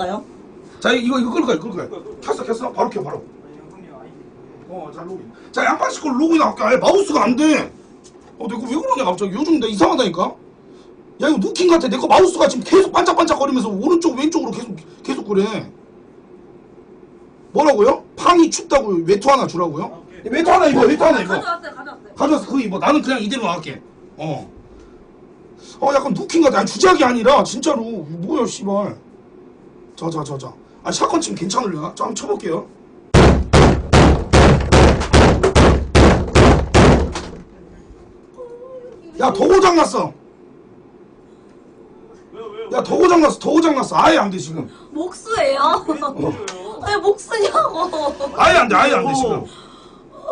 가요? 자 이거 이거 끌 거야 끌 거야 켰어 켰어. 바로 켜 바로. 어자 로그인. 자 양파식 걸 로그인 할게. 아예 마우스가 안돼. 어 내거 왜 그러냐 갑자기. 요즘 나 이상하다니까? 야 이거 누킨 같아. 내 거 마우스가 지금 계속 반짝반짝거리면서 오른쪽 왼쪽으로 계속 계속 그래. 뭐라고요? 팡이 춥다고 외투 하나 주라고요? 외투 하나 입어 외투 하나 입어. 가져왔어요, 가져왔어요. 가져와서 그거 입어. 나는 그냥 이대로 나갈게. 어. 어 약간 누킨 같아. 아니 주작이 아니라 진짜로. 뭐야 씨발 자자 자자 아 샷건 치면 괜찮으려나? 자 한번 쳐볼게요. 야더 고장 났어. 야더 고장 났어 더 고장 났어. 아예 안 돼 지금. 목수예요? 왜 목수냐고. 아예 안 돼 아예 안 돼 지금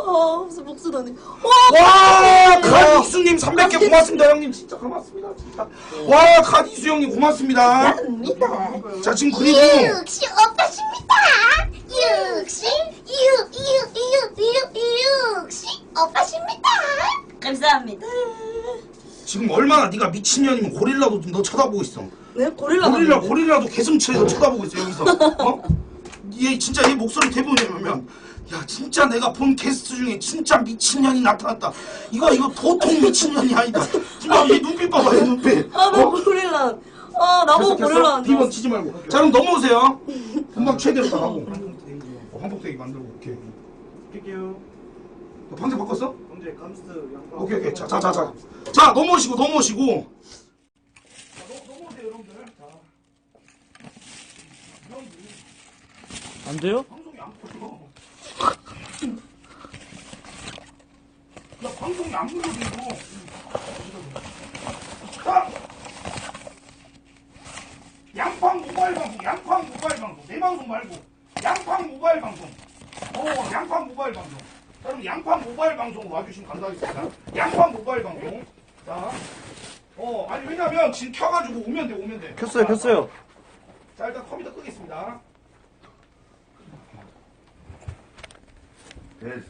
어, 무슨 목수다니. 와! 와 가디수님 300개 고맙습니다 형님 진짜 고맙습니다 진짜 와 가디수 형님 고맙습니다 압니다. 자 지금 그리고 역시 오빠십니다. 역시 유유유유 역시 오빠십니다. 감사합니다. 지금 얼마나 네가 미친년이면 고릴라도 너 쳐다보고 있어 네, 고릴라. 고릴라 고릴라도 개슴치레 너 쳐다보고 있어 여기서 어? 얘 진짜 얘 목소리 대부분이면 야 진짜 내가 본 게스트 중에 진짜 미친년이 나타났다 이거 이거 도통 미친년이 아니다 얘 눈빛 봐봐 얘 눈빛 아, 나 어? 고릴라. 아, 나보고 고릴라 안 비번. 치지 말고 자 그럼 넘어오세요 금방 최대로 다 하고 어, 한복대기 만들고 오케이 할게요. 너 방제 바꿨어? 언제 감스트 양파. 오케이 오케이 자자 자 자 자 넘어오시고 넘어오시고 자, 넘- 넘어오세요 여러분들 자안 돼요? 방송이 안 풀려 나 방송이 안 풀려 이거 자 양팡 모바일 방송 양팡 모바일 방송. 내 방송 말고. 양팡 모바일 방송. 어 양팡 모바일 방송. 자 그럼 양팡 모바일 방송으로 와주시면 감사하겠습니다. 양팡 모바일 방송. 자 어 아니 왜냐면 지금 켜가지고 오면 돼 오면 돼. 켰어요, 켰어요. 자 일단 컴퓨터 끄겠습니다 네.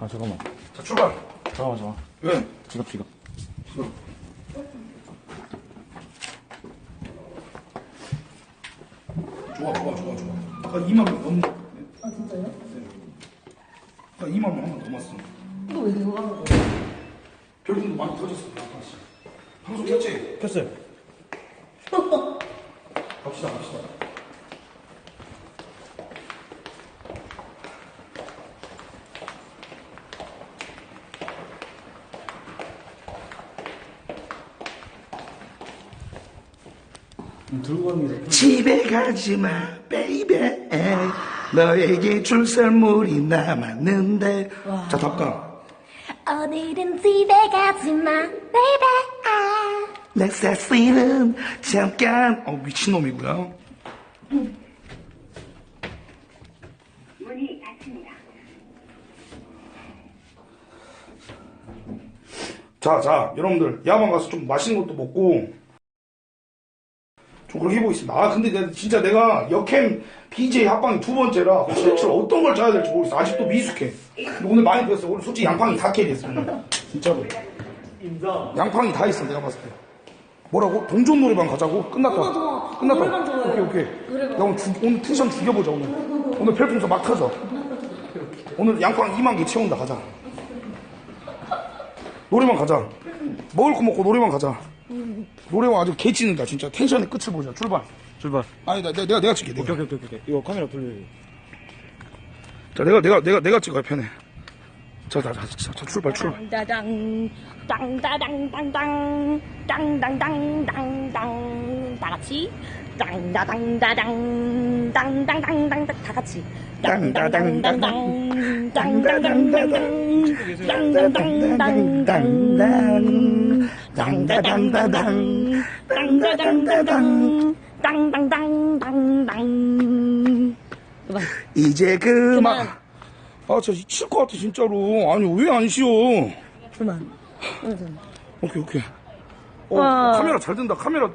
아, 잠깐만. 자 출발 잠깐만, 잠깐만. 왜? 지갑, 지갑. 좋아 좋아 좋아 좋아 아까 2만 명 넘는 아 진짜요? 네 아까 2만 명 한 번 넘었어 이거 왜 이거 하는 거야? 별풍도 많이 터졌어 방송 켰지? 켰어요. 갑시다 갑시다 들고 가는 게 집에 가지마 베이베 너에게 줄 선물이 남았는데. 자 답가. 오늘은 집에 가지마, 베이베. 내 사실은 잠깐 어 문이 닫힙니다. 자, 자, 여러분들, 야만 가서 좀 맛있는 것도 먹고, 좀 그렇게 해보겠습니다. 아, 근데 내가, 진짜 내가 역캠 BJ 합방이 두 번째라, 대체 어떤 걸 짜야 될지 모르겠어. 아직도 미숙해. 근데 오늘 많이 배웠어. 오늘 솔직히 양팡이 다 캐리했어, 오늘. 진짜로. 인사. 양팡이 다 있어, 내가 봤을 때. 뭐라고? 동전 노래방 가자고? 끝났다. 좋아, 좋아. 끝났다. 노래방 좋아요. 오케이, 오케이. 노래방. 야, 오늘, 주- 오늘 텐션 죽여보자, 오늘. 오늘 별풍선 막 터져. 오늘 양팡 2만 개 채운다, 가자. 노래방 가자. 먹을 거 먹고 노래방 가자. 노래방 아주 개 찌는다, 진짜. 텐션의 끝을 보자. 출발. 출발. 아니, 나, 내가, 내가, 내가 찍게. 내가. 오케이, 오케이, 오케이, 오케이. 이거 카메라 돌려요. 자, 내가, 내가, 내가, 내가 찍어야 편해. 자, 자, 자, 자, 자, 출발, 출발. 땅다당 땅다당땅땅 땅당당당당당 다 같이 땅다당다당 땅당당당당 다 같이 땅다당당당 땅당당당당 땅당당당당 땅다당다당 땅다당다당. 그만. 이제 그만. 그만. 아, 저칠것 같아, 진짜로. 아니, 왜 안 쉬어? 그만. 오케이, 오케이. 어, 와. 카메라 잘 된다. 카메라,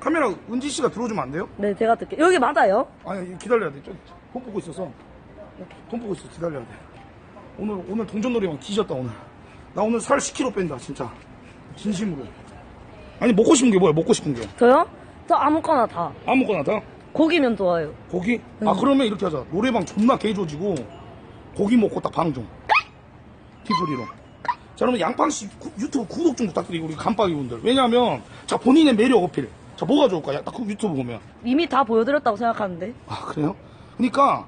카메라 은지 씨가 들어오주면 안 돼요? 네, 제가 듣게. 여기 맞아요? 아니, 기다려야 돼. 저, 돈 보고 있어서. 돈 보고 있어. 기다려야 돼. 오늘, 오늘 동전놀이만 뒤졌다, 오늘. 나 오늘 살 10kg 뺀다, 진짜. 진심으로. 아니, 먹고 싶은 게 뭐야, 먹고 싶은 게. 저요? 저 아무거나 다. 아무거나 다? 고기면 좋아요. 고기? 아, 그러면 이렇게 하자. 노래방 존나 개조지고, 고기 먹고 딱방 좀. 티프리로. 자, 그러면 양팡씨 구- 유튜브 구독 좀 부탁드리고, 우리 간빠기 분들. 왜냐하면, 자, 본인의 매력 어필. 자, 뭐가 좋을까? 딱그 유튜브 보면. 이미 다 보여드렸다고 생각하는데. 아, 그래요? 그러니까,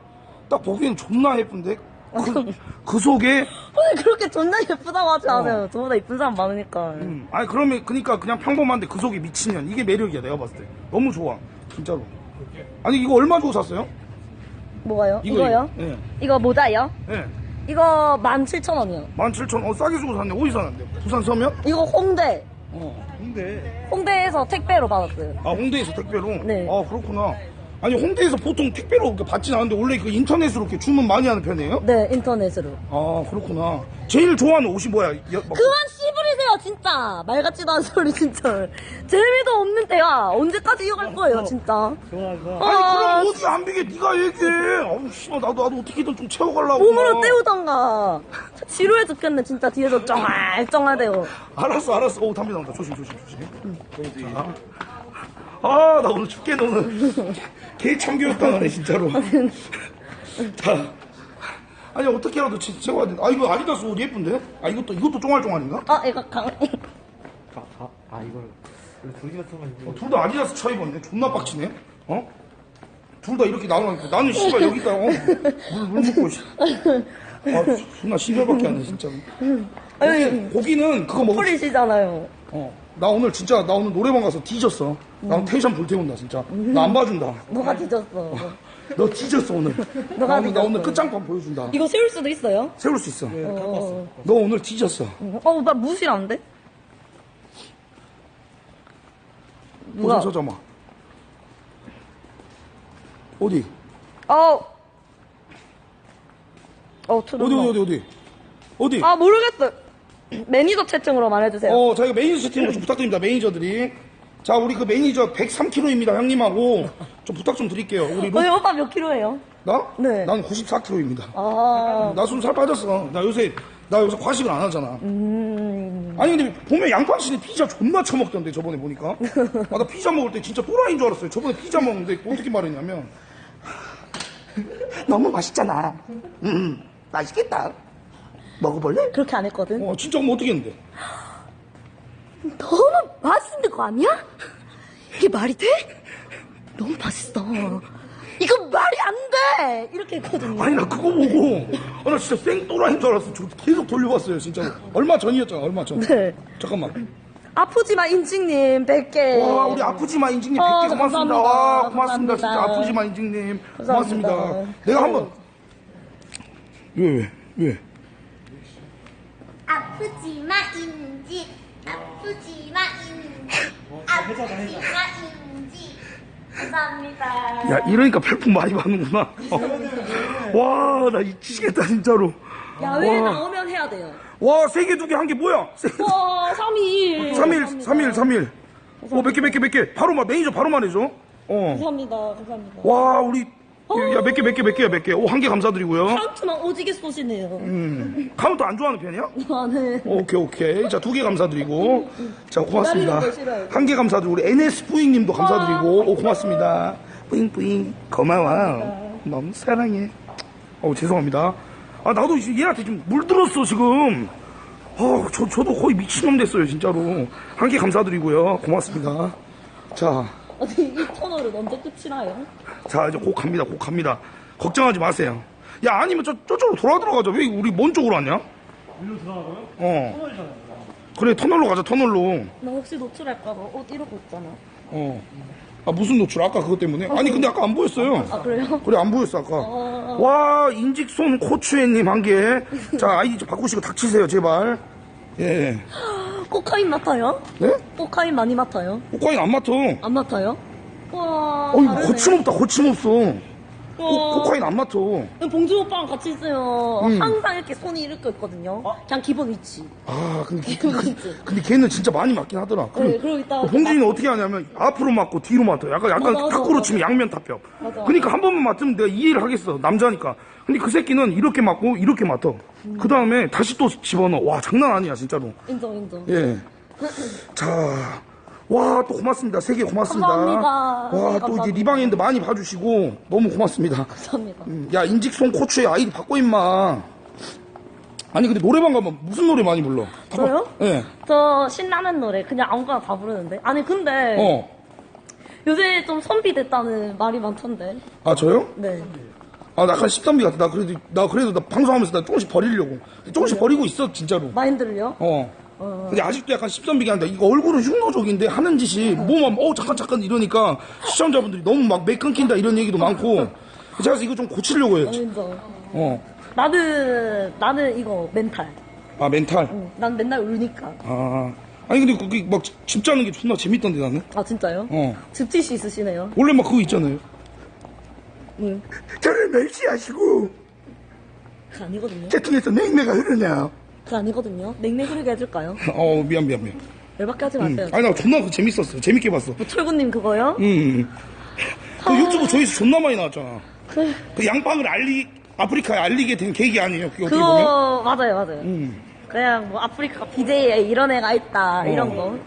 딱 보기엔 존나 예쁜데, 그, 그 속에, 오늘 그렇게 존나 예쁘다고 하지 않아요. 저보다 예쁜 사람 많으니까. 음, 아니, 그러면, 그니까 그냥 평범한데 그 속에 미치면, 이게 매력이야, 내가 봤을 때. 너무 좋아. 진짜로. 아니, 이거 얼마 주고 샀어요? 뭐가요? 이거, 이거, 요 예. 이거 모자요? 예. 이거 17,000원이요. 17,000원, 어, 싸게 주고 샀네. 어디서 샀는데? 부산 서면? 이거 홍대. 어. 근데 홍대에서 택배로 받았어요. 아 홍대에서 택배로? 네. 아 그렇구나. 아니 홍대에서 보통 택배로 이렇게 받진 않는데 원래 그 인터넷으로 이렇게 주문 많이 하는 편이에요? 네, 인터넷으로. 아 그렇구나. 제일 좋아하는 옷이 뭐야? 여- 막- 그만 씨부리세요, 진짜. 말 같지도 않은 소리, 진짜. 재미도 없는 대화. 언제까지 이어갈 거예요, 진짜. 전화가 어, 아니 그럼 어디 안 비게 네가 얘기해. 아우 씨발 나도 나도 어떻게든 좀 채워가려고. 몸으로 때우던가. 지루해 죽겠네, 진짜. 뒤에서 쩡알쩡하대요. 알았어 알았어. 오 담배 나온다. 조심 조심 조심. 자. 아나 오늘 죽겠네 오늘. 개 참교육 당하네 진짜로. 자. 아니 어떻게라도 채- 채워야 된다. 아 이거 아디다스 옷 예쁜데? 아 이것도 이것도 쫑알쫑알인가? 아, 이거 강, 아, 아, 아 이걸 원래 둘이 같으면 어, 둘 다 아디다스 차 입었네. 존나 빡치네. 어? 둘 다 이렇게 나눠놓고 나는 씨발 여기다 어? 물, 물 먹고 씨. 아 존나 신발밖에 안 돼 진짜로. 아니, 고기는 그거 먹을 수 풀리시잖아요. 어. 나 오늘 진짜 나 오늘 노래방 가서 뒤졌어. 나 텐션 불태운다 진짜. 나 안 봐준다. 너가 뒤졌어. 너 뒤졌어 오늘. 너가 나 오늘, 나. 오늘 끝장판 보여준다. 이거 세울 수도 있어요? 세울 수 있어. 어, 너 오늘 뒤졌어. 어, 나 무실한데? 누가? 어디 서점아. 어디? 어. 어, 어디. 어디 어디 어디? 어디? 아, 모르겠어요. 매니저 채팅으로 말해주세요. 어, 저희가 매니저 채팅을 좀 부탁드립니다, 매니저들이. 자, 우리 그 매니저 103kg입니다, 형님하고. 좀 부탁 좀 드릴게요. 우리 로, 아니, 오빠 몇 킬로예요? 나? 네. 난 94kg입니다. 아, 나 숨 살 빠졌어. 나 요새, 나 요새 과식을 안 하잖아. 아니, 근데 보면 양팡씨는 피자 존나 처먹던데, 저번에 보니까. 아, 나 피자 먹을 때 진짜 또라이인 줄 알았어요. 저번에 피자 먹는데 어떻게 말했냐면. 너무 맛있잖아. 음, 맛있겠다. 먹어볼래? 그렇게 안 했거든. 어, 진짜 그럼 어떻게 했는데? 너무 맛 아니야? 이게 말이 돼? 너무 맛있어. 이거 말이 안 돼! 이렇게 했거든요. 아니 나 그거 보고 아, 나 진짜 생또라이인 줄 알았어 저 계속 돌려봤어요 진짜 얼마 전이었잖아 얼마 전 네. 잠깐만 아프지마 인칭님 100개. 와 우리 아프지마 인증님 어, 100개 고맙습니다 감사합니다. 와 고맙습니다 진짜 감사합니다. 아프지마 인증님 감사합니다. 고맙습니다 내가 한번 왜 왜 왜? 아프지마 인지 아프지 아프지마 인지 감사합니다. 야 이러니까 별풍 많이 받는구나 와나 미치겠다 진짜로 야외에 와. 나오면 해야 돼요. 와 세 개 두 개 한 개 뭐야 와, 3일. 3일 3일 3일 어몇 개 몇 개 몇 개 바로 말 매니저 바로 말해줘 어 감사합니다. 감사합니다. 와 우리 야 몇 개 몇 개 몇 개야 몇 개. 오 한 개 감사드리고요. 카운트만 오지게 쏘시네요. 음, 카운터 안 좋아하는 편이야? 아, 네. 오케이 오케이. 자 두 개 감사드리고. 자 고맙습니다. 기다리는 거 싫어요. 한 개 감사드리고 우리 NS 뿌잉님도 감사드리고. 오 고맙습니다. 뿌잉 뿌잉 고마워. 너무 사랑해. 어 죄송합니다. 아 나도 이제 얘한테 좀 물들었어 지금. 어, 저, 저도 거의 미친놈 됐어요, 진짜로. 한 개 감사드리고요. 고맙습니다. 자, 어디 이 터널은 언제 끝이 나요? 자 이제 곧 갑니다 곧 갑니다. 걱정하지 마세요. 야 아니면 저 저쪽으로 돌아 들어가자 왜 우리 먼 쪽으로 왔냐? 일로 들어가고요? 어. 터널이잖아요. 그래 터널로 가자 터널로. 나 혹시 노출할까봐 옷 이러고 있잖아. 어 아 무슨 노출? 아까 그것 때문에? 아니 근데 아까 안 보였어요. 아, 그래요? 그래 안 보였어 아까. 와 인직손 코추애님 한개자 아이디 좀 바꾸시고 닥치세요 제발. 예 코카인 맡아요? 네? 코카인 많이 맡아요? 코카인 안 맡어 안 맡아요? 와. 어, 이거 다르네. 거침없다, 거침없어. 코, 와. 코카인 안 맡아. 봉준 오빠랑 같이 있어요. 음. 항상 이렇게 손이 이렇게 있거든요. 그냥 기본 위치. 아, 근데, 기본 위치. 근데 걔는 진짜 많이 맞긴 하더라. 네, 그러고 있다가 봉준이는 어떻게 하냐면 앞으로 맞고 뒤로 맞아. 약간 약간 맞아, 맞아, 탁구로 맞아. 치면 양면 타격. 맞아. 그러니까 한 번만 맞으면 내가 이해를 하겠어. 남자니까. 근데 그 새끼는 이렇게 맞고 이렇게 맞아. 음. 그 다음에 다시 또 집어넣어. 와 장난 아니야 진짜로. 인정, 인정. 예. 자. 와, 또 고맙습니다. 세 개 고맙습니다. 감사합니다. 와, 또 이제 감사합니다. 리방인데 많이 봐주시고, 너무 고맙습니다. 감사합니다. 음, 야, 인직송 코치의 아이디 바꿔, 임마. 아니, 근데 노래방 가면 무슨 노래 많이 불러? 봐봐. 저요? 예. 저 신나는 노래 그냥 아무거나 다 부르는데. 아니, 근데 어. 요새 좀 선비됐다는 말이 많던데. 아, 저요? 네. 아, 나 약간 십선비 같아. 나 그래도, 나 그래도 나 방송하면서 나 조금씩 버리려고. 조금씩 버리고 있어, 진짜로. 마인드를요? 어. 근데 아직도 약간 십선비가 한다. 이거 얼굴은 흉노적인데 하는 짓이 뭐만, 어, 잠깐, 잠깐 이러니까 시청자분들이 너무 막 매 끊긴다 이런 얘기도 많고. 제가 그래서 이거 좀 고치려고 해요. 인정. 어. 나는, 나는 이거 멘탈. 아, 멘탈. 응, 난 맨날 울니까. 아. 아니, 근데 그게 막집 짜는 게 존나 재밌던데, 나는. 아, 진짜요? 어. 집티시 있으시네요. 원래 막 그거 있잖아요. 응. 저를 멸시하시고 그 아니거든요. 채팅에서 냉매가 흐르네요. 그 아니거든요. 냉랭 흐르게 해줄까요? 어, 미안, 미안, 미안. 열받게 하지 음. 마세요. 아니, 나 존나 그거 재밌었어. 재밌게 봤어. 뭐 철구님 그거요? 음. 그 유튜브 조회수 존나 많이 나왔잖아. 그, 그 양빵을 알리, 아프리카에 알리게 된 계기 아니에요? 그게 어떻게 보면? 그거, 맞아요, 맞아요. 음. 그냥 뭐 아프리카 BJ에 이런 애가 있다, 이런 어. 거.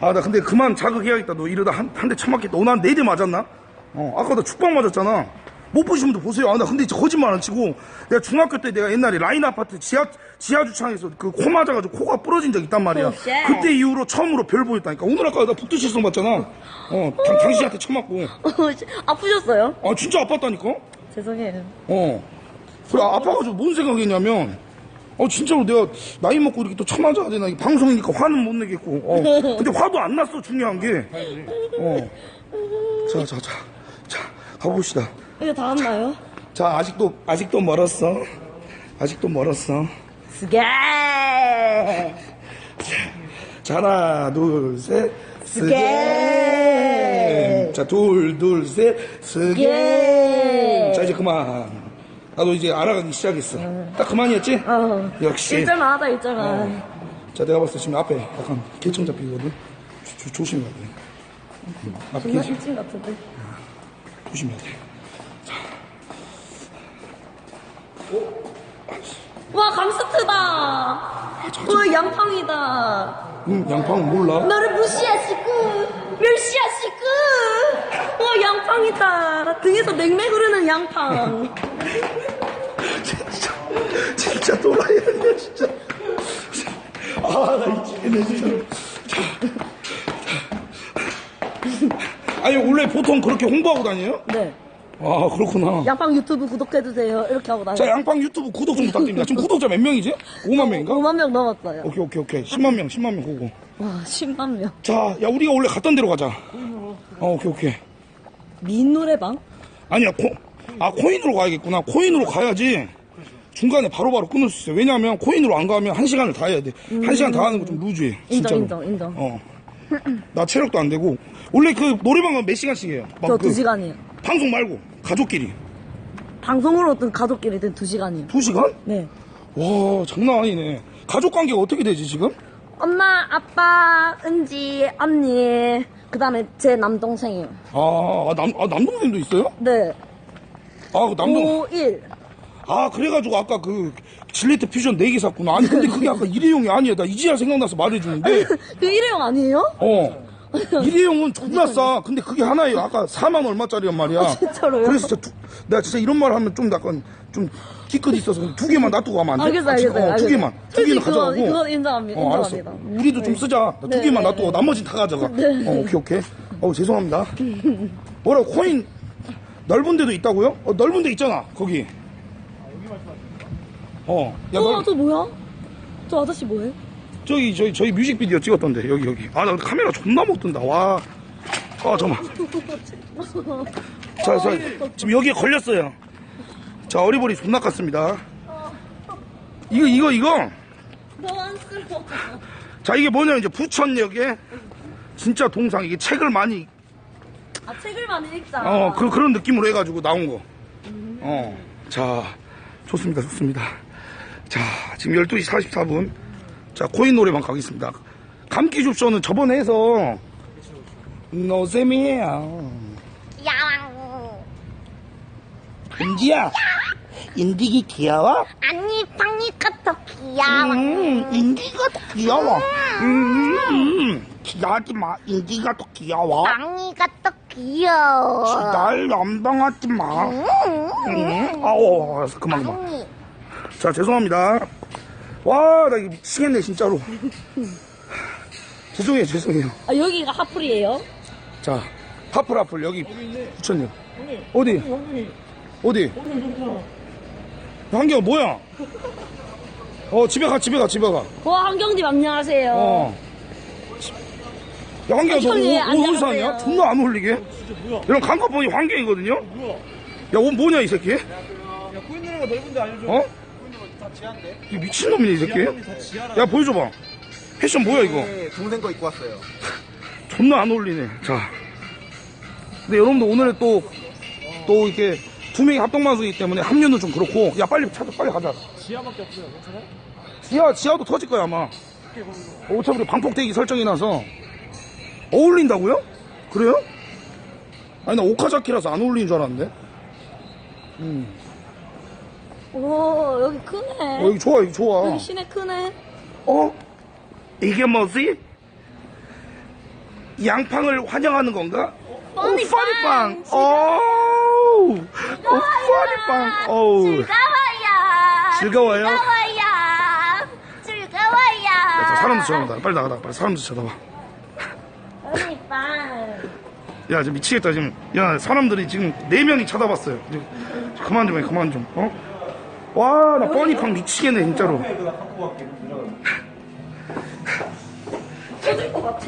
아, 나 근데 그만 자극해야겠다. 너 이러다 한, 한대 처맞겠다. 어, 난네 대 맞았나? 어, 아까 나 축방 맞았잖아. 못 보신 분들 보세요. 아, 나 근데 진짜 거짓말 안 치고, 내가 중학교 때 내가 옛날에 라인 아파트 지하, 지하 주차장에서 그 코 맞아가지고 코가 부러진 적 있단 말이야. 오, 쉣. 그때 이후로 처음으로 별 보였다니까. 오늘 아까 나 북두칠성 봤잖아. 어, 당, 당신한테 처맞고. 아프셨어요? 아, 진짜 아팠다니까? 죄송해요. 어. 그래, 아파가지고 뭔 생각했냐면, 어, 진짜로 내가 나이 먹고 이렇게 또 처맞아야 되나. 이 방송이니까 화는 못 내겠고. 어. 근데 화도 안 났어, 중요한 게. 어. 자, 자, 자. 자, 가봅시다. 이제 다 왔나요? 자, 아직도, 아직도 멀었어. 아직도 멀었어. 스게! 자, 하나, 둘, 셋. 스게! 자, 둘, 둘, 셋. 스게. 자, 이제 그만. 나도 이제 알아가기 시작했어. 딱 그만이었지? 어. 역시. 일절만 하자, 일절만. 자, 내가 봤을 때 지금 앞에 약간 개청 잡히거든. 조, 조, 조심해야 돼. 음, 앞에 존나 개청, 일진 같은데. 조심해야 돼. 와, 감스트다! 와, 양팡이다! 음, 양팡은 몰라. 너를 무시하시고, 멸시하시고! 와, 양팡이다! 등에서 맹맹 흐르는 양팡. 진짜, 진짜 또라이야, 진짜. 아, 나 미치겠네, 진짜. 아니, 원래 보통 그렇게 홍보하고 다녀요? 네. 아, 그렇구나. 양팡 유튜브 구독해주세요. 이렇게 하고 다녀요. 자, 양팡 유튜브 구독 좀 부탁드립니다. 지금 구독자 몇 명이지? 5만 명인가? 5만 명 넘었어요. 오케이, 오케이, 오케이. 10만 명, 10만 명 보고. 와, 10만 명. 자, 야, 우리가 원래 갔던 데로 가자. 어, 오케이, 오케이. 민 노래방? 아니야, 코, 아, 코인으로 가야겠구나. 코인으로 가야지. 중간에 바로바로 끊을 수 있어요. 왜냐하면 코인으로 안 가면 한 시간을 다 해야 돼. 한 시간 다 하는 거 좀 루즈해. 진짜로. 인정, 인정, 인정. 어. 나 체력도 안 되고. 원래 그 노래방 가면 몇 시간씩 해요? 막저그 2시간이에요. 방송 말고, 가족끼리. 방송으로 든 가족끼리든 2시간이요. 두 시간? 네. 와, 장난 아니네. 가족 관계가 어떻게 되지, 지금? 엄마, 아빠, 은지, 언니, 그 다음에 제 남동생이요. 아, 아, 남, 아, 남동생도 있어요? 네. 아, 그 남동, 5, 1. 아, 그래가지고 아까 그 질레트 퓨전 4개 샀구나. 아니, 근데 그게 아까 일회용이 아니야. 나 이제야 생각나서 말해주는데. 그 일회용 아니에요? 어. 일회용은 존나 싸. 근데 그게 하나에 아까 4만 얼마짜리란 말이야. 아, 진짜로요? 그래서 진짜 두, 내가 진짜 이런 말 하면 좀 약간 좀 기껏 있어서 두 개만 놔두고 가면 안 돼? 알겠어요, 같이? 알겠어요. 어, 두 개만. 두 솔직히 개는 가져가고. 그건 인정합니다. 어, 알았어. 인정합니다. 우리도 좀 쓰자. 나두 네, 개만 네, 놔두고 네. 나머지는 다 가져가. 어, 오케이, 오케이. 어, 죄송합니다. 뭐라고, 코인 넓은 데도 있다고요? 어, 넓은 데 있잖아, 거기. 어, 야, 어, 너, 저 뭐야? 저 아저씨 뭐해? 저기, 저희, 저희 뮤직비디오 찍었던데, 여기, 여기. 아, 나 카메라 존나 못 든다, 와. 아, 잠깐만. 자, 자, 지금 여기에 걸렸어요. 자, 어리버리 존나 깠습니다. 이거, 이거, 이거. 안쓰러워. 자, 이게 뭐냐, 이제 부천역에 진짜 동상, 이게 책을 많이 아 책을 많이 읽자. 어, 그, 그런 느낌으로 해가지고 나온 거. 어, 자, 좋습니다, 좋습니다. 자, 지금 12시 44분. 자, 코인 노래방 가겠습니다. 감기 줍쇼는 저번에 해서, 노잼이에요. 야왕. 인디야, 인디기 귀여워? 아니 빵이가 더 귀여워. 음, 인디가 더 귀여워. 음, 음, 기하지 마. 인디가 더 귀여워. 빵이가 더 귀여워. 날 연방하지 마. 음, 아우, 알았어, 그만, 그만. 빵이. 자, 죄송합니다. 와, 나 이거 미치겠네, 진짜로. 죄송해요, 죄송해요. 아 여기가 하플이에요? 자, 하플, 하플, 여기 붙였네요. 어디? 어디? 한경 뭐야? 어, 집에 가, 집에 가, 집에 가. 와 한경님 안녕하세요. 어. 야, 환경아, 너 형님, 옷, 옷 어디서. 샀냐? 존나 안 어울리게? 이런 감각 보니 환경이거든요? 야, 옷 뭐냐, 이 새끼? 야 코인 노래가 넓은데 알려줘 어? 다 지한데 이 미친놈이네, 이 새끼? 야, 보여줘봐. 패션 뭐야, 이거? 네, 동생 거 입고 왔어요 존나 안 어울리네. 자. 근데 여러분들 오늘은 또, 또 이렇게 두 명이 합동방송이기 때문에 합류는 좀 그렇고, 야, 빨리 찾아, 빨리 가자. 지하밖에 없어요 괜찮아? 지하, 지하도 터질 거야, 아마. 어차피 우리 방폭대기 설정이 나서. 어울린다고요? 그래요? 아니, 나 오카자키라서 안 어울리는 줄 알았는데. 음. 오 여기 크네. 어, 여기 좋아, 여기 좋아. 여기 시내 크네. 어? 이게 뭐지? 양팡을 환영하는 건가? 뻔히 오, 파리빵. 빵. 오, 오, 파리빵. 오. 즐거워요. 즐거워요? 즐거워요. 즐거워요. 자, 사람들 쳐다봐. 빨리 나가다. 빨리 사람들 쳐다봐. 언니 빵. 야, 지금 미치겠다, 지금. 야, 사람들이 지금 네 명이 쳐다봤어요. 지금 그만 좀 해, 그만 좀. 어? 와, 나 뻔히팡 미치겠네, 진짜로. 터질 것 같아.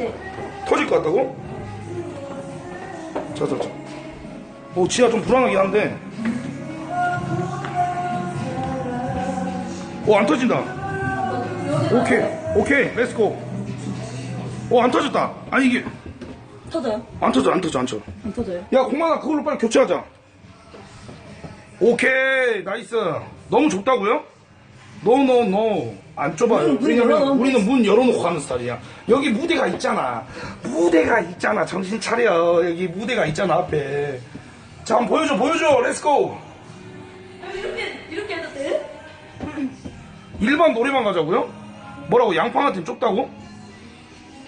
터질 것 같다고? 자, 자, 자. 오, 지하 좀 불안하긴 한데. 오, 안 터진다. 오케이, 오케이, 렛츠고. 오, 안 터졌다. 아니, 이게, 터져요? 안 터져, 안 터져, 안 터져. 안 터져요? 야, 공만아, 그걸로 빨리 교체하자. 오케이, 나이스. 너무 좁다고요? 노, 노, 노. 안 좁아요. 문, 문 왜냐면 열어놓은 우리는 문 열어놓고 가는 스타일이야. 여기 무대가 있잖아. 무대가 있잖아. 정신 차려. 여기 무대가 있잖아, 앞에. 자, 한번 보여줘, 보여줘. 렛츠고. 이렇게 이렇게 해도 돼? 일반 노래방 가자고요? 뭐라고, 양팡한테 좁다고?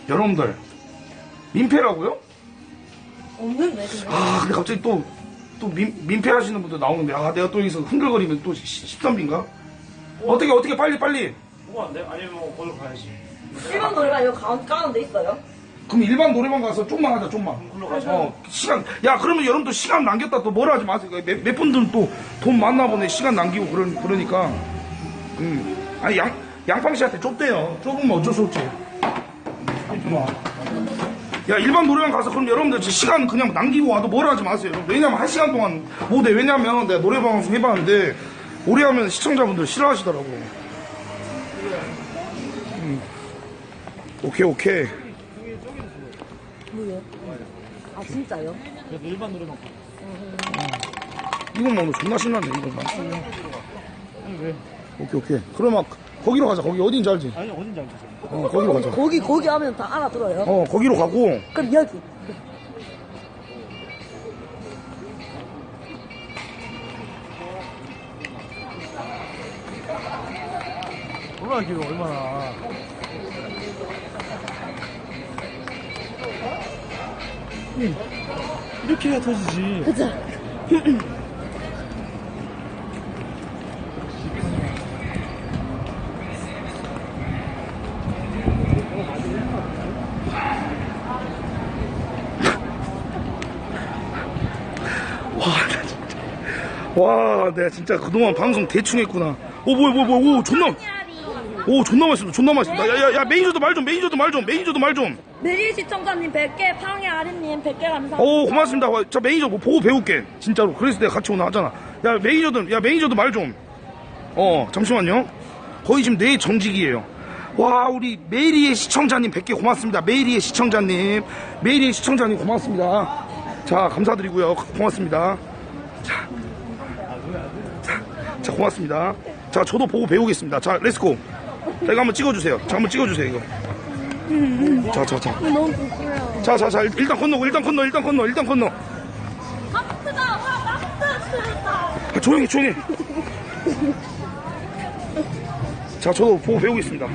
여러분들, 민폐라고요? 없는데 그냥. 아, 근데 갑자기 또, 또 민, 민폐 하시는 분들 나오는데, 아, 내가 또 여기서 흔들거리면 또 13비인가? 어 떻게, 어떻게, 빨리, 빨리. 뭐가 안 돼? 아니면 뭐 거기로 가야지 일반 노래가 여기 가운 까는 데 있어요? 그럼 일반 노래방 가서 좀만 하자, 좀만. 어, 시간, 야, 그러면 여러분들 시간 남겼다 또 뭐라 하지 마세요. 몇, 몇 분들은 또 돈 많나 보네. 시간 남기고 그러, 그러니까. 음. 아니, 양, 양팡 씨한테 좁대요. 좁으면 어쩔 수 없지. 뭐. 야, 일반 노래방 가서 그럼 여러분들 진짜 시간 그냥 남기고 와도 뭐라 하지 마세요. 왜냐면 한 시간 동안 못해. 왜냐면 내가 노래방 방송 해봤는데, 오래 하면 시청자분들 싫어하시더라고. 음. 오케이, 오케이. 뭐요? 아 진짜요? 그래도 일반 노래방 가 이건 뭐 오늘 존나 신나네, 이거. 아니 왜? 오케이, 오케이. 그러면 거기로 가자. 거기 어딘지 알지? 아니 어딘지 알겠어 어, 거기로 가자. 거기 거기 하면 다 알아들어요. 어, 거기로 가고. 그럼 여기. 얼마나 길어 얼마나 이렇게 해야 터지지 그죠? 와, 내가 진짜 그동안 방송 대충 했구나. 오, 뭐야, 뭐야, 뭐야. 오, 존나. 오, 존나 맛있다. 존나 맛있다. 야, 야, 야, 매니저도 말 좀, 매니저도 말 좀, 매니저도 말 좀. 메리 시청자님 100개, 팡의 아린님 100개 감사합니다. 오, 고맙습니다. 와, 저 매니저 뭐 보고 배울게. 진짜로. 그래서 내가 같이 오나 하잖아. 야, 매니저들, 야, 매니저도 말 좀. 어, 잠시만요. 거의 지금 내 정직이에요. 와, 우리 메리의 시청자님 100개 고맙습니다. 메리의 시청자님. 메리의 시청자님 고맙습니다. 자, 감사드리고요. 고맙습니다. 자, 자, 자, 고맙습니다. 자, 저도 보고 배우겠습니다. 자, 렛츠고. 자, 이거 한번 찍어주세요. 자, 한번 찍어주세요, 이거. 자, 자, 자. 너무 부끄러워. 자, 자, 자, 일단 건너고, 일단 건너, 일단 건너, 일단 건너. 마스크다! 와, 마스크 쓰다! 아, 조용히, 조용히. 자, 저도 보고 배우겠습니다.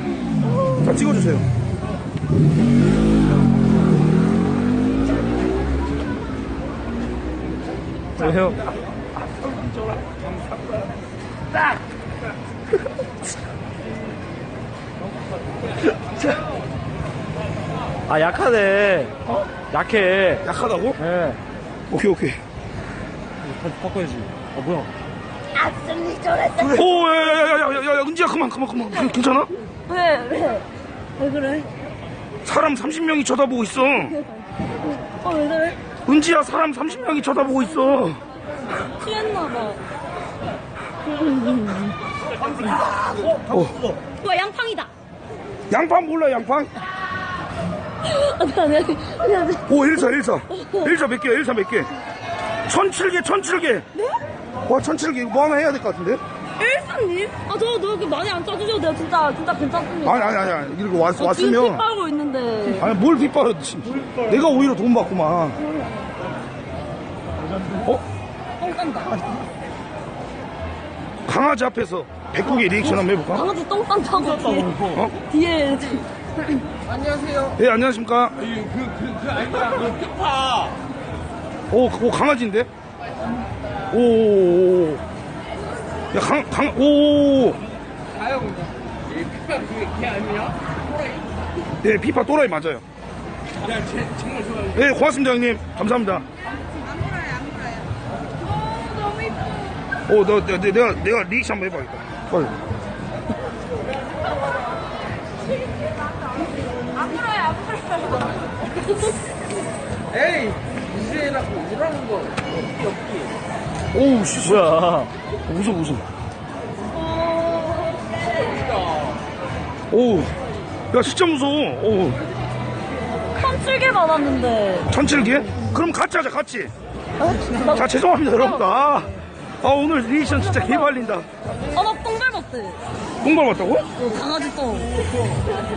자, 찍어주세요. 왜 요? 아 약하네. 약해. 약하다고? 예. 오케이, 오케이. 다시 바꿔야지. 아 뭐야? 아슬리 저랬어. 오, 야, 야, 야, 야, 야, 야, 야, 은지야, 그만, 그만, 그만. 괜- 괜찮아? 왜, 왜? 왜 그래? 사람 30명이 쳐다보고 있어. 어, 왜 그래? 은지야, 사람 30명이 쳐다보고 있어. 취했나봐. 어, 와, 양팡이다! 양팡 몰라, 양팡? 아니, 아니, 아니, 아니, 아니. 오, 1사, 1사. 1사 몇 개야, 1사 몇 개? 1007개, 1007개. 네? 와, 1007개. 이거 뭐 하나 해야 될 것 같은데? 일사님? 아, 저, 너 이렇게 많이 안 짜주셔도 돼요. 진짜, 진짜 괜찮습니다. 아니, 아니, 아니, 아니. 이렇게 왔, 지금 피 왔으면. 빨고 있는데. 아니, 뭘 빗발았지. 내가 오히려 돈 받구만. 어? 똥 싼다. 강아지 앞에서 백국의 리액션 한번 해볼까? 강아지 똥 싼다고. 뒤에. 어? 뒤에. 예, 안녕하십니까? 그, 그, 그, 아니야, 그, 특파. 오, 오 강아지인데? 오, 오, 오. 야, 강, 강, 오. 가요, 그냥. 이 특파 그게 걔 아니야? 예, 피파 또라이 맞아요. 야, 쟤 정말 좋아요. 예, 고맙습니다, 형님. 감사합니다. 오, 너, 내, 내, 내가, 내가 리액션 한번 해봐야겠다. 빨리. 에이, 이제라고 이러는 거. 없기, 없기. 오우, 씨. 뭐야? 웃어, 웃어. 오우. 야, 진짜 무서워. 오우. 37개 받았는데. 천칠개? 그럼 같이 하자, 같이. 자, 죄송합니다, 여러분. 아, 아, 오늘 리액션 진짜 개발린다. 아, 나똥 밟았대. 똥 밟았다고? 어, 강아지 똥.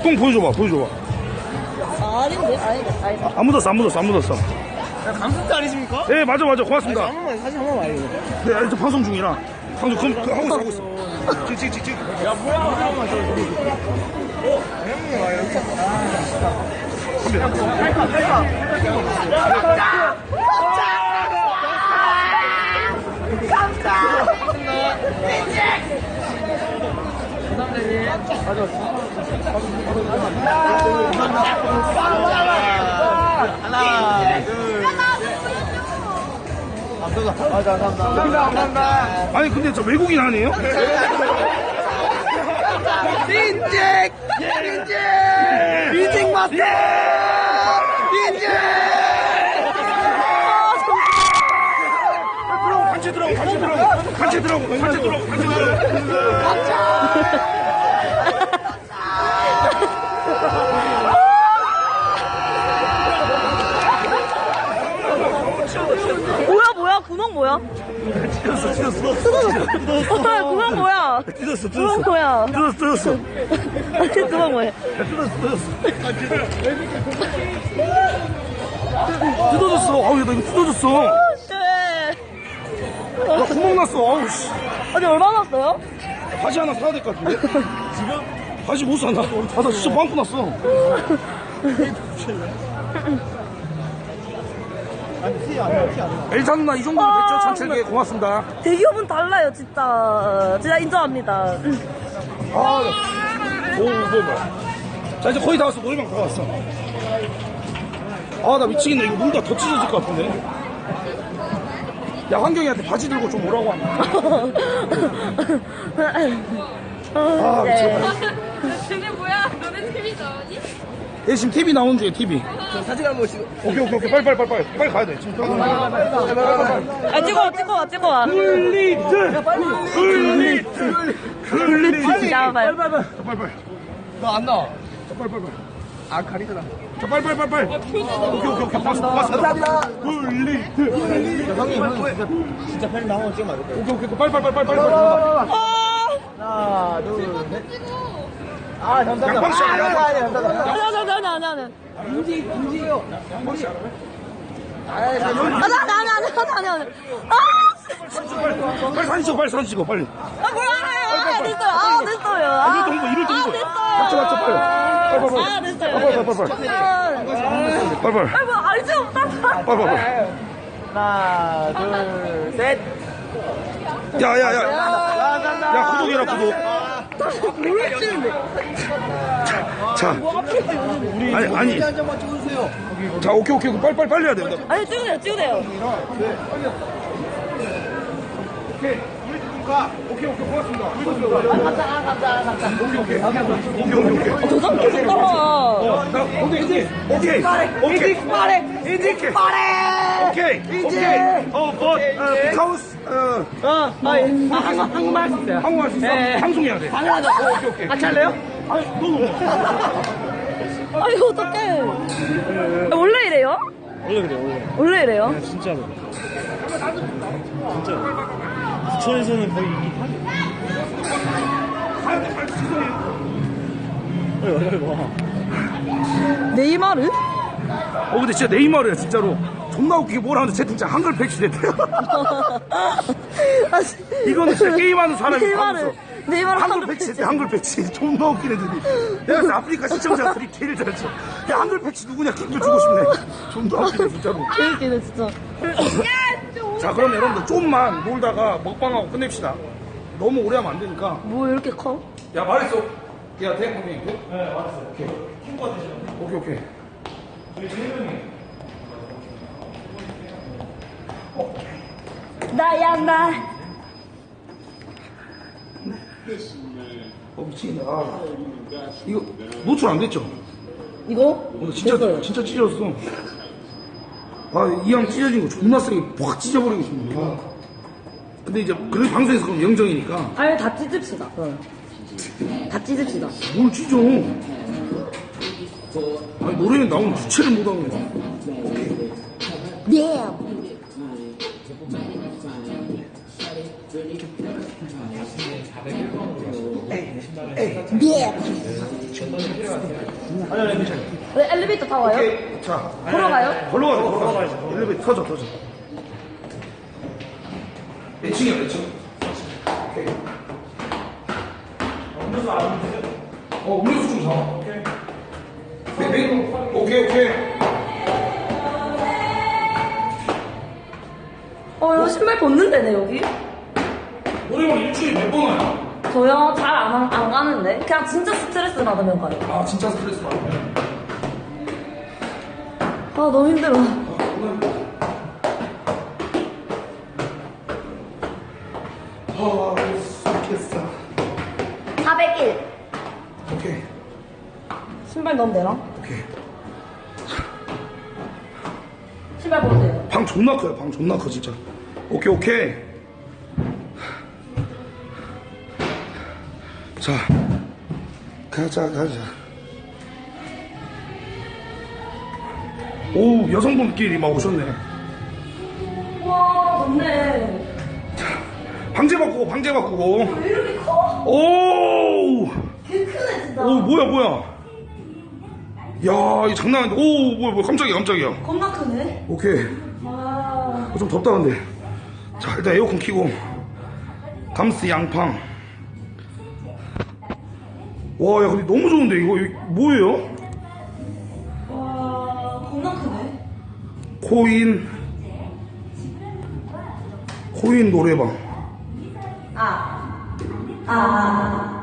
똥 보여줘봐, 보여줘봐. 아, 아닌데? 아니다, 아니다. 안 묻었어, 안 묻었어, 안 묻었어. 감독도 아니십니까? 예, 맞아, 맞아. 고맙습니다. 한 번만, 사진 한 번만 알려. 네, 아니, 저 방송 중이라. 방송, 그럼, 그, 하고 있어, 하고 있어. 찍, 찍, 찍, 찍. 야, 뭐야, 한 번만 저, 어? 형님, 와, 여기 아니, 근데 저 외국인 아니에요? 인잭! 인잭! 인잭 마스터! 인잭! 같이 들어가고, 같이 들어가고, 같이 들어가고, 같이 들어가고, 같이 들어가고. 뭐야, 뭐야? 뭐야? 찢었어, 찢었어. 어, 구멍 뭐야? 찢었어, 찢었어. 뭐야? 뜯었어, 뜯었어. 아니, 구멍 뭐야? 뜯어졌어. 아우, 나 이거 뜯어졌어. 네. 나 구멍 났어. 아우, 씨. 아니, 얼마 났어요? 바지 하나 사야 될 것 같은데? 지금? 바지 못 사나? 아, 나 진짜 빵꾸 났어. 엘사 누나 이 정도면 됐죠? 천칠개 고맙습니다. 대기업은 달라요, 진짜. 진짜 인정합니다. 아, 오, 뭐, 뭐. 자, 이제 거의 다 왔어. 노래방 다 왔어. 아, 나 미치겠네. 이거 물다 더 찢어질 것 같은데. 야, 환경이한테 바지 들고 좀 오라고 하면. 아, 미치겠다. 저게 뭐야? 너네 TV 나오니? 얘 지금 TV 나오는 중에 TV. 사진 한 번씩. 오케이, 오케이, 오케이. 빨리, 빨리, 빨리, 빨리. 빨리 가야 돼. 지금 빨리 가야 돼. 아, 찍어 와, 찍어와, 찍어와. 글리트! 글리트! 글리트! 야, 봐요. 빨리, 빨리. 너안 나와. 빨리, 빨리, 빨리. 아 가리잖아. 자 빨리 빨리 빨리 빨리 오케이 오케이 오케이 고맙습니다 고맙습니다 굴리트 형님 형님 진짜 진짜 팬 나온 거 찍으면 안 될까요? 오케이 오케이 빨리 빨리 빨리 빨리 빨리 하나 둘 셋. 아 감사합니다. 양방씨 아, 아니, 아니, 감사합니다. 아니 아니 아니 아니 아니 아, 자, 여기 아니 아니 아니 아니 아니 아니 아 빨리 사진 찍어 빨리 사진 찍어 빨리. 아, 뭐야 아, 됐어요. 아 됐어요. 아, 홍보 이럴 때아 됐어요. 맞죠 맞죠 빨리. 빨리 빨리. 아 됐어요. 빨리 빨리 빨리 잠깐 빨리 빨리. 아이고 알지 없다 빨리 빨리 하나 둘 셋. 야 야야. 감사합니다. 야 구독해라 구독 자 아니 아니 한 장만 찍어주세요. 자 오케이 오케이. 빨리 빨리 빨리 해야 돼 아니 찍으세요 찍으세요. 오케이 가. 오케이 오케이. 고맙습니다. 오케이 오케이. 오케이 오케이 오케이. 저장 계속 따라와 나 오케이 오케이. 오케이. 오케이. 인직 빠래. 오케이. 오케이. 어 uh, because 어, 아, 예. 아, 한국 한국말 할수 있어요. 한국말 할수 있어? 네. 방송해야 돼. 당연하죠. 오케이 오케이 같이 할래요? 아니 너무 아. 이거 어떡해. 아, 원래 이래요? 원래 그래 원래. 원래 이래요? 진짜로. 진짜 부천에서는 거의 이 빨리 빨리 와. 네이마르? 어 근데 진짜 네이마르야 진짜로. 존나 웃기게 뭐라 하는데 채팅창 한글 백시 됐대요. 아, 씨. 이거는 진짜 게임하는 사람이 네이마르 하면서. 네이마르 한글 한글 했대 한글 패치 존나 웃긴 애들이. 내가 아프리카 시청자들이 제일 잘했죠 야 한글 패치 누구냐? 킹도 주고 싶네. 존나 웃기네 진짜로. 개웃기네 진짜 자 그럼 여러분들 좀만 놀다가 먹방하고 끝냅시다. 너무 오래 하면 안 되니까. 뭐 이렇게 커? 야 말했어. 야 대학원님. 네 말했어요. 오케이. 오케이 오케이. 나야 나. 어 미치겠네 아 이거 노출 안 됐죠? 이거? 어, 진짜 진짜 찢어졌어 아 이왕 찢어진 거 존나 세게 확 찢어버리고 싶네 아. 근데 이제 그래 방송에서 그럼 영정이니까. 아니 다 찢읍시다. 그럼 다 찢읍시다. 뭘 찢어? 아니 노래는 나오는 주체를 못하고. 네 네. 왜 엘리베이터 타고 와요? 자 걸어 가요? 걸러가자 걸러가자 엘리베이터 터져 터져 몇 층이야 몇 층? 오케이 어 음료수 좀 사와 오케이 네, 네. 오케이 오케이 어 이거 신발 벗는 데네 여기? 노래방 일주일에 몇 번 와요? 저요 잘 안 안 가는데? 그냥 진짜 스트레스 받으면 가요. 아 진짜 스트레스 받네 아 너무 힘들어. 아 좋겠어 401 오케이. 신발 넣으면 되나? 오케이. 신발 벗으세요. 방 존나 커요. 방 존나 커 진짜. 오케이 오케이 자 가자 가자. 오 여성분끼리 막 오셨네. 우와 좋네. 방제 바꾸고 방제 바꾸고. 왜 이렇게 커? 오! 개 크네 진짜. 오 뭐야 뭐야? 야이 장난 아닌데. 오 뭐야 뭐야. 깜짝이야 깜짝이야. 겁나 크네. 오케이. 와. 어, 좀 덥다 근데. 자 일단 에어컨 켜고. 감스 양팡 와 야 근데 너무 좋은데 이거 이거 뭐예요? 와 겁나 크네 코인 코인 노래방 아. 아.